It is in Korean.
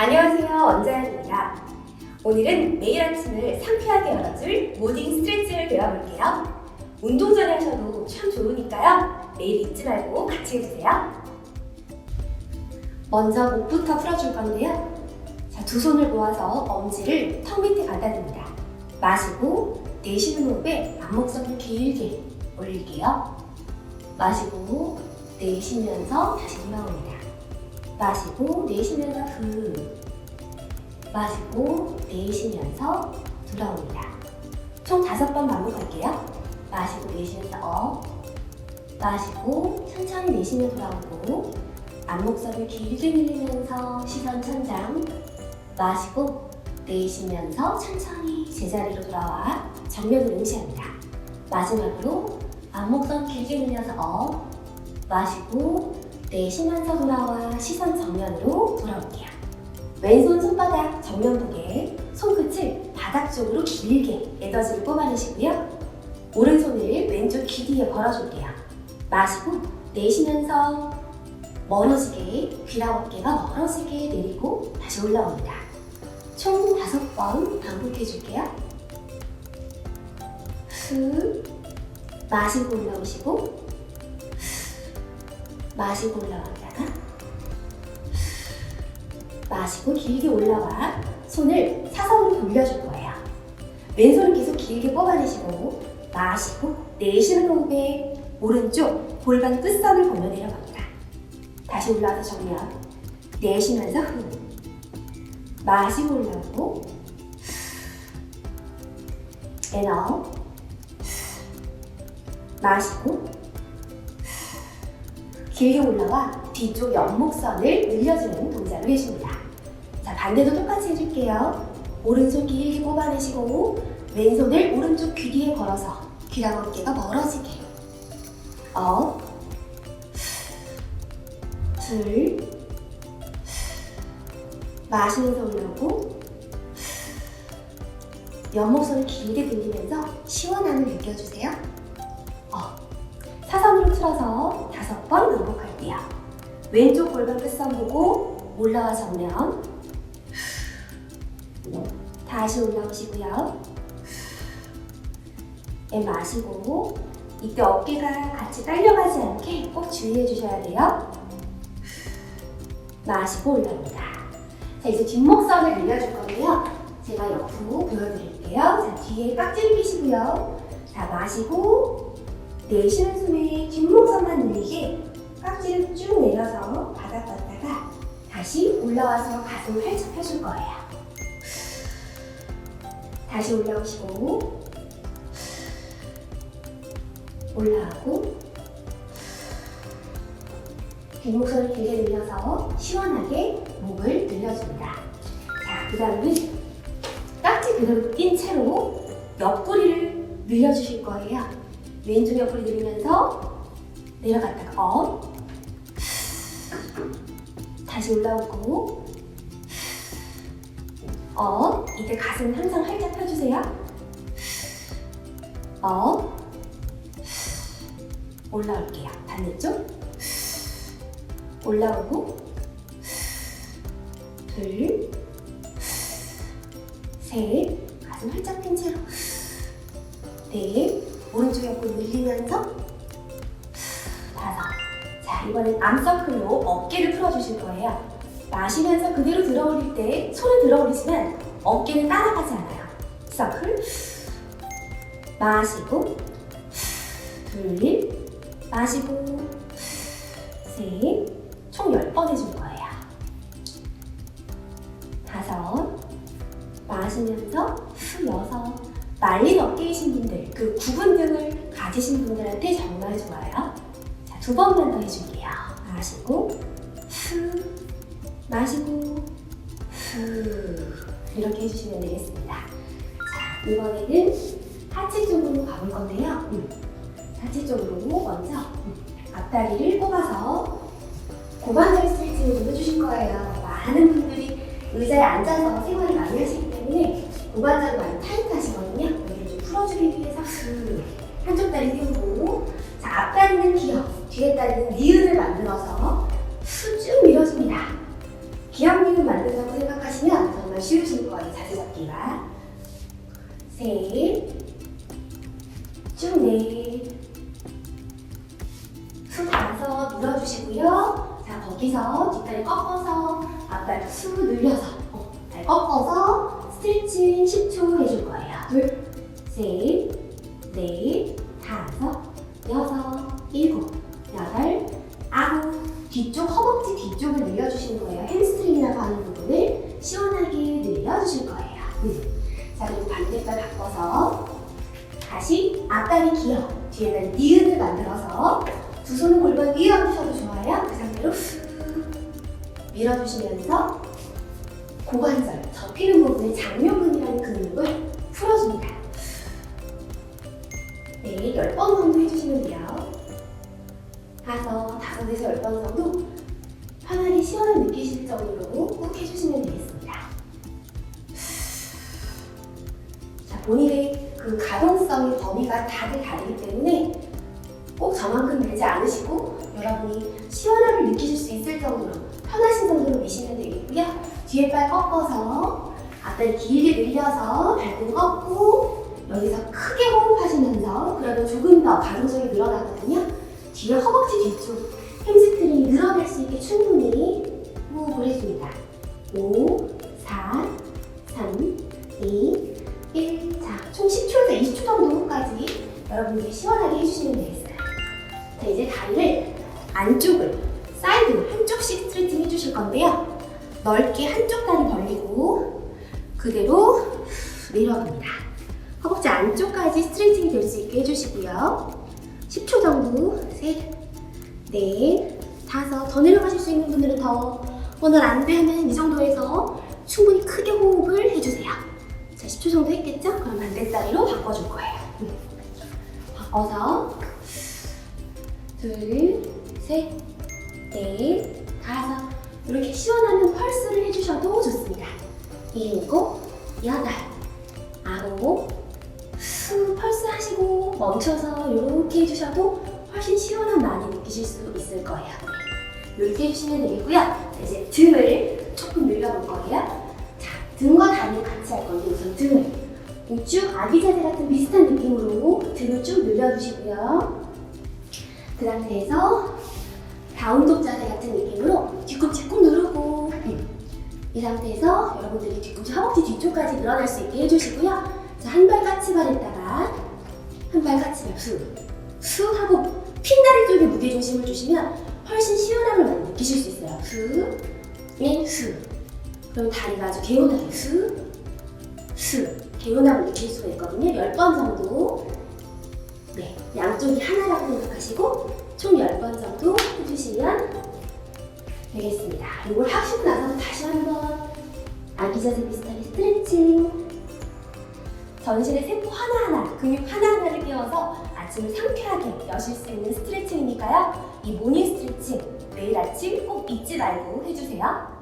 안녕하세요. 원자연입니다. 오늘은 매일 아침을 상쾌하게 열어줄 모닝 스트레칭을 배워볼게요. 운동 전에 하셔도 참 좋으니까요. 매일 잊지 말고 같이 해주세요. 먼저 목부터 풀어줄 건데요. 자, 두 손을 모아서 엄지를 턱 밑에 갖다 댑니다. 마시고 내쉬는 호흡에 앞목선을 길게 올릴게요. 마시고 내쉬면서 다시 돌아옵니다. 마시고 내쉬면서 후 마시고 내쉬면서 돌아옵니다. 총 다섯 번 반복할게요. 마시고 내쉬면서 업 마시고 천천히 내쉬며 돌아오고 앞목선을 길게 늘리면서 시선 천장 마시고 내쉬면서 천천히 제자리로 돌아와 정면을 응시합니다. 마지막으로 앞목선 길게 늘려서 업 마시고 내쉬면서 돌아와 시선 정면으로 돌아올게요. 왼손 손바닥 정면 보게 손끝을 바닥 쪽으로 길게 에너지를 뽑아내시고요. 오른손을 왼쪽 귀 뒤에 걸어줄게요. 마시고 내쉬면서 멀어지게 귀랑 어깨가 멀어지게 내리고 다시 올라옵니다. 총 다섯 번 반복해 줄게요. 후 마시고 올라오시고 마시고 올라왔다가 마시고 길게 올라와 손을 사선으로 돌려줄 거예요. 왼손을 계속 길게 뽑아내시고 마시고 내쉬는 호흡에 오른쪽 골반 끝선을 보며 내려갑니다. 다시 올라와서 정면 내쉬면서 후 마시고 올라오고 에너 마시고 길게 올라와 뒤쪽 옆목선을 늘려주는 동작을 해줍니다. 자, 반대도 똑같이 해줄게요. 오른손 길게 뽑아내시고 왼손을 오른쪽 귀 뒤에 걸어서 귀랑 어깨가 멀어지게 업, 둘, 마시면서 올라오고 옆목선을 길게 들리면서 시원함을 느껴주세요. 틀어서 다섯 번 반복할게요. 왼쪽 골반 끝선 보고 올라와 정면. 다시 올라오시고요. 에 마시고 이때 어깨가 같이 딸려가지 않게 꼭 주의해 주셔야 돼요. 마시고 올라옵니다. 자 이제 뒷목선을 늘려줄 건데요. 제가 옆으로 보여드릴게요. 자 뒤에 깍지를 끼시고요. 자 마시고 내쉬는 숨에 뒷목선만 늘리게 깍지를 쭉 내려서 바닥 갔다가 다시 올라와서 가슴을 활짝 펴줄 거예요. 다시 올라오시고 올라가고 뒷목선을 길게 늘려서 시원하게 목을 늘려줍니다. 자, 그 다음에 깍지 그대로 낀 채로 옆구리를 늘려주실 거예요. 왼쪽 옆구리 늘리면서 내려갔다가 업. 다시 올라오고 업. 이때 가슴 항상 활짝 펴주세요. 업. 올라올게요. 반대쪽. 올라오고 둘 셋. 가슴 활짝 핀 채로. 넷 오른쪽 옆구리 늘리면서 다섯. 자, 이번엔 암서클로 어깨를 풀어주실 거예요. 마시면서 그대로 들어올릴 때 손을 들어올리시면 어깨는 따라가지 않아요. 서클. 마시고, 둘, 마시고, 셋. 총 10번 해줄 거예요. 다섯. 마시면서 후 여섯. 말린 어깨이신 분들, 그 굽은 등을 가지신 분들한테 정말 좋아요. 자, 두 번만 더 해줄게요. 마시고, 후, 마시고, 후. 이렇게 해주시면 되겠습니다. 자, 이번에는 하체 쪽으로 가볼 건데요. 음. 하체 쪽으로 먼저 음. 앞다리를 꼽아서 고관절 스트레칭을 좀 해주실 거예요. 많은 분들이 의자에 앉아서 생활을 많이 하시기 때문에 고관절이 많이 타이트하시거든요. 여기를 좀 풀어주기 위해서 후. 다리 세우고 자 앞다리는 기어, 뒤에 다리는 니은을 만들어서 후쭉 밀어줍니다. 기억력을 만든다고 생각하시면 정말 쉬우실 거예요. 자세 잡기가. 셋, 쭉 넷, 수 다섯 밀어주시고요. 자 거기서 뒷다리 꺾어서 앞발 수 늘려서 어, 발 꺾어서 스트레칭 10초 해줄 거예요. 둘, 셋, 넷, 다섯, 여섯, 일곱, 여덟, 아홉. 뒤쪽 허벅지 뒤쪽을 늘려주시는 거예요. 햄스트링이라고 하는 부분을 시원하게 늘려주실 거예요. 음. 자 그리고 반대발 바꿔서 다시 앞다리 기어 뒤에는 니은을 만들어서 두 손을 골반 위에 얹으셔도 좋아요. 그 상태로 후 밀어주시면서 고관절 접히는 부분의 장요근이라는 근육을 풀어줍니다. 네, 10번 정도 해주시면 돼요. 다섯, 다섯에서 열번 정도 편하게 시원을 느끼실 정도로 꾹 해주시면 되겠습니다. 자, 본인의 그 가동성의 범위가 다들 다르기 때문에 꼭 저만큼 밀지 않으시고 여러분이 시원함을 느끼실 수 있을 정도로 편하신 정도로 미시면 되겠고요. 뒤에 발 꺾어서 앞발 길게 늘려서 발등 꺾고 여기서 크게 호흡하시면서 그러면 조금 더 가동성이 늘어나거든요. 뒤에 허벅지 뒤쪽 햄스트링이 늘어날 수 있게 충분히 호흡을 해줍니다. 5, 4, 3, 2, 1. 자, 총 10초에서 20초 정도 호흡까지 여러분들이 시원하게 해주시면 되겠어요. 자, 이제 다리를 안쪽을, 사이드, 한쪽씩 스트레칭 해주실 건데요. 넓게 한쪽 다리 벌리고 그대로 밀어봅니다. 허벅지 안쪽까지 스트레칭이 될수 있게 해주시고요. 10초 정도, 셋, 넷, 다섯. 더 내려가실 수 있는 분들은 더. 오늘 안 되면 이 정도에서 충분히 크게 호흡을 해주세요. 자, 10초 정도 했겠죠? 그럼 반대다리로 바꿔줄 거예요. 음. 바꿔서 둘, 셋, 넷, 다섯. 이렇게 시원하는 펄스를 해주셔도 좋습니다. 일곱, 여덟, 멈춰서 이렇게 해주셔도 훨씬 시원한 많이 느끼실 수 있을 거예요. 이렇게 해주시면 되겠고요. 자, 이제 등을 조금 늘려볼 거예요. 자, 등과 다리를 같이 할 건데 우선 등을 쭉 아기 자세 같은 비슷한 느낌으로 등을 쭉 늘려주시고요. 그 상태에서 다운독 자세 같은 느낌으로 뒤꿈치 꾹 누르고 이 상태에서 여러분들이 뒤꿈치 허벅지 뒤쪽까지 늘어날 수 있게 해주시고요. 자, 한 발 까치발 했다가 한발 까치발 후, 후 하고 핀다리 쪽에 무게 중심을 주시면 훨씬 시원함을 많이 느끼실 수 있어요. 후, 인, 후. 그럼 다리가 아주 개운하게 후, 후. 개운함을 느낄 수가 있거든요. 10번 정도. 네, 양쪽이 하나라고 생각하시고 총 10번 정도 해주시면 되겠습니다. 이걸 하시고 나서 다시 한번 아기 자세 비슷하게 스트레칭 전신의 세포 하나하나, 근육 하나하나를 깨워서 아침을 상쾌하게 여실 수 있는 스트레칭이니까요. 이 모닝 스트레칭 매일 아침 꼭 잊지 말고 해주세요.